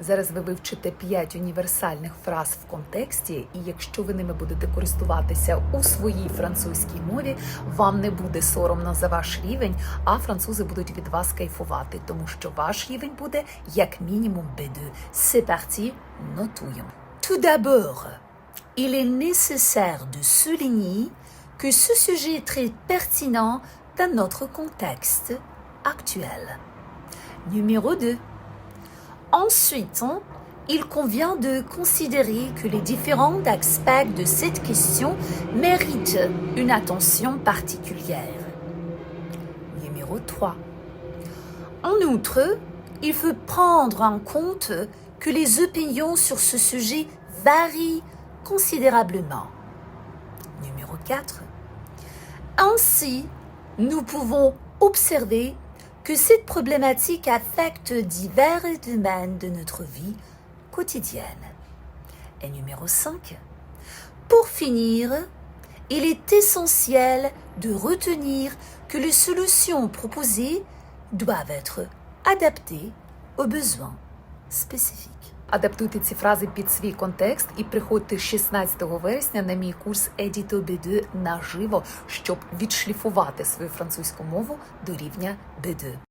Зараз ви вивчите 5 універсальних фраз в контексті, і якщо ви ними будете користуватися у своїй французькій мові, вам не буде соромно за ваш рівень, а французи будуть від вас кайфувати, тому що ваш рівень буде як мінімум B2. C'est parti, нотуємо. Tout d'abord, il est nécessaire de souligner que ce sujet est très pertinent dans notre contexte actuel. Numéro 2. Ensuite, il convient de considérer que les différents aspects de cette question méritent une attention particulière. Numéro 3. En outre, il faut prendre en compte que les opinions sur ce sujet varient considérablement. Numéro 4. Ainsi, nous pouvons observer que cette problématique affecte divers domaines de notre vie quotidienne. Et numéro 5. Pour finir, il est essentiel de retenir que les solutions proposées doivent être adaptées aux besoins spécifiques. Адаптуйте ці фрази під свій контекст і приходьте 16 вересня на мій курс Едіто B2 наживо, щоб відшліфувати свою французьку мову до рівня B2.